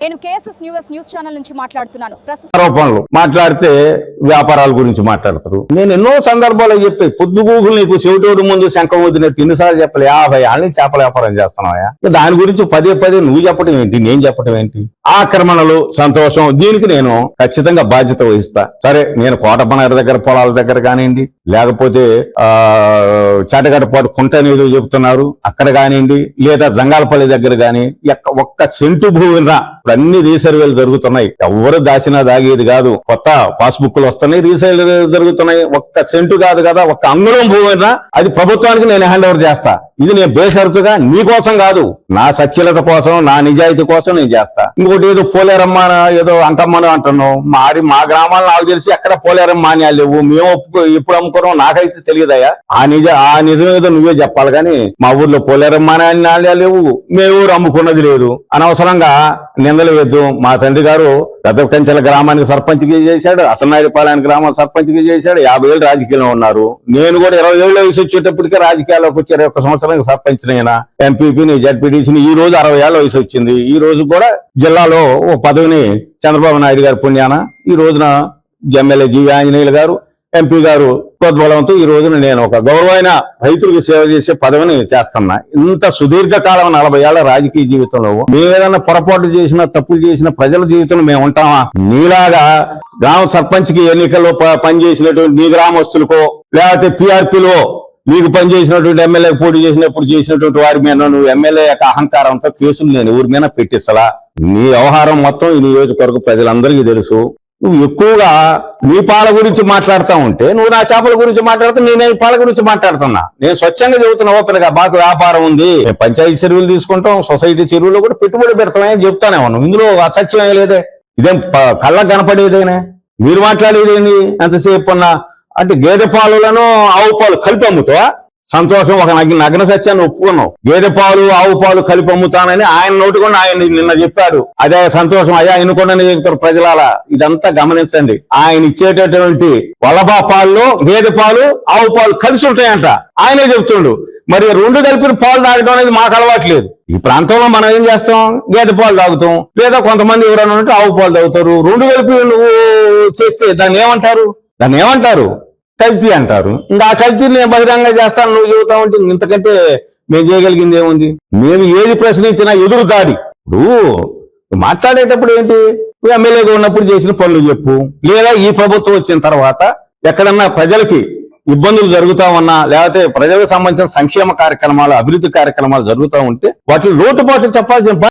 నేను KSS news news channel నుంచి మాట్లాడుతున్నాను. ఆరోపణలు మాట్లాడితే వ్యాపారాల గురించి మాట్లాడతారు. నేను ఎన్నో సందర్భాలు చెప్పి పొద్దుగూకులు నీకు చెవిటోడు ముందు శంఖం వదిలినట్టు ఎన్నిసార్లు చెప్పలే యాభై ఆళ్ళ నుంచి చేపల వ్యాపారం చేస్తున్నాయా దాని గురించి పదే పదే నువ్వు చెప్పడం ఏంటి నేను చెప్పడం ఏంటి? ఆక్రమణలు సంతోషం దీనికి నేను ఖచ్చితంగా బాధ్యత వహిస్తా. సరే నేను కోటపనగర్ దగ్గర పొలాల దగ్గర కానివ్వండి లేకపోతే ఆ చాటగడపాటు కుంట ఏదో చెబుతున్నారు అక్కడ కానివ్వండి లేదా జంగాలపల్లి దగ్గర కాని ఎక్క- ఒక్క సెంటు భూమినా ఇప్పుడు అన్ని రీసర్వేలు జరుగుతున్నాయి. ఎవరు దాచినా దాగేది కాదు. కొత్త పాస్బుక్లు వస్తున్నాయి రీసర్వేలు జరుగుతున్నాయి. ఒక్క సెంటు కాదు కదా ఒక్క అంగుళం భూమినా అది ప్రభుత్వానికి నేను హ్యాండ్ ఓవర్ చేస్తా. ఇది నేను బేషరతుగా నీ కోసం కాదు నా సత్యలత కోసం నా నిజాయితీ కోసం నేను చేస్తా. ఇంకోటి ఏదో పోలేరమ్మ ఏదో అంటమ్మను అంటున్నావు. మారి మా గ్రామాలు నాకు తెలిసి ఎక్కడ పోలేరమ్మ అని లేవు మేము ఒప్పుకో- ఎప్పుడు అమ్ముకున్నాం నాకైతే తెలియదయ్యా. ఆ నిజ ఆ నిజం ఏదో నువ్వే చెప్పాలి కానీ మా ఊర్లో పోలేరమ్మ మాన్యాలు లేవు మేము ఊరు అమ్ముకున్నది లేదు. అనవసరంగా నిందలు వేద్దు. మా తండ్రి గారు పెద్ద గ్రామానికి సర్పంచ్కి చేశాడు అసనాయుడిపాలెం గ్రామం సర్పంచ్కి చేశాడు యాభై ఏళ్ళు రాజకీయంలో ఉన్నారు. నేను కూడా ఇరవై ఏళ్ళు వయసు వచ్చేటప్పటికే రాజకీయాల్లోకి వచ్చి ఇరవై ఒక్క సంవత్సరానికి సర్పంచ్ అయినా ఎంపీపీని జడ్పీటీసీని ఈ రోజు అరవై ఏళ్ళ వయసు వచ్చింది. ఈ రోజు కూడా జిల్లాలో ఓ పదవిని చంద్రబాబు నాయుడు గారి పుణ్యాన ఈ రోజున ఎమ్మెల్యే జీవి ఆంజనేయులు గారు ఎంపీ గారు ప్రోద్బలంతో ఈ రోజున నేను ఒక గౌరవమైన రైతులకు సేవ చేసే పదవిని చేస్తున్నా. ఇంత సుదీర్ఘ కాలం నలభై ఏళ్ళ రాజకీయ జీవితంలో మేము ఏదైనా పొరపాటు చేసిన తప్పులు చేసిన ప్రజల జీవితంలో మేము ఉంటామా? నీలాగా గ్రామ సర్పంచ్కి ఎన్నికల్లో ప- పనిచేసినటువంటి నీ గ్రామస్తులకో లేకపోతే పిఆర్పీలో నీకు పనిచేసినటువంటి ఎమ్మెల్యే పోటీ చేసినప్పుడు చేసినటువంటి వారి మీద నువ్వు ఎమ్మెల్యే యొక్క అహంకారంతో కేసులు నేను ఊరి మీద పెట్టిస్తలా? నీ వ్యవహారం మొత్తం ఈ నియోజకవర్గ ప్రజలందరికీ తెలుసు. నువ్వు ఎక్కువగా నీ పాల గురించి మాట్లాడుతూ ఉంటే నువ్వు నా చేపల గురించి మాట్లాడుతూ నేను ఈ పాల గురించి మాట్లాడుతున్నా. నేను స్వచ్ఛంగా చెబుతున్నా ఓపెన్గా బాగా వ్యాపారం ఉంది. పంచాయతీ చెరువులు తీసుకుంటాం సొసైటీ చెరువులో కూడా పెట్టుబడి పెడతామని చెప్తానే ఉన్నాం ఇందులో అసత్యం ఏం లేదే. ఇదేం ప- కళ్ళకు కనపడేదేనే? మీరు మాట్లాడేది ఏంది? ఎంతసేపు అన్నా అంటే గేదె పాలులను ఆవు పాలు కలిపి అమ్ముతావా? సంతోషం ఒక నగ్న నగ్న సత్యాన్ని ఒప్పుకున్నావు. గేదె పాలు ఆవు పాలు కలిపి అమ్ముతానని ఆయన నోటుకొని ఆయన నిన్న చెప్పాడు. అదే సంతోషం అయ్యా ఎన్నుకొండ నియోజకవర్గ ప్రజలాల ఇదంతా గమనించండి. ఆయన ఇచ్చేటటువంటి వలబా పాల్లో గేదె పాలు ఆవు పాలు కలిసి ఉంటాయంట. ఆయనే చెప్తుండు. మరి రెండు కలిపిన పాలు తాగడం అనేది మాకు అలవాట్లేదు ఈ ప్రాంతంలో మనం ఏం చేస్తాం? గేదె పాలు తాగుతాం. లేదా కొంతమంది ఎవరైనా ఉంటే ఆవు పాలు తాగుతారు. రెండు కలిపి నువ్వు చేస్తే దాన్ని ఏమంటారు? దాన్ని ఏమంటారు? కల్తీ అంటారు. ఇంకా ఆ కల్తీని నేను బహిరంగ చేస్తాను నువ్వు చెబుతా ఉంటే ఇంతకంటే మేము చేయగలిగింది ఏముంది? మేము ఏది ప్రశ్నించినా ఎదురు దాడి ఇప్పుడు మాట్లాడేటప్పుడు ఏంటి? ఎమ్మెల్యేగా ఉన్నప్పుడు చేసిన పనులు చెప్పు. లేదా ఈ ప్రభుత్వం వచ్చిన తర్వాత ఎక్కడన్నా ప్రజలకి ఇబ్బందులు జరుగుతా ఉన్నా లేకపోతే ప్రజలకు సంబంధించిన సంక్షేమ కార్యక్రమాలు అభివృద్ధి కార్యక్రమాలు జరుగుతూ ఉంటే వాటి లోటుపాట్లు చెప్పాల్సిన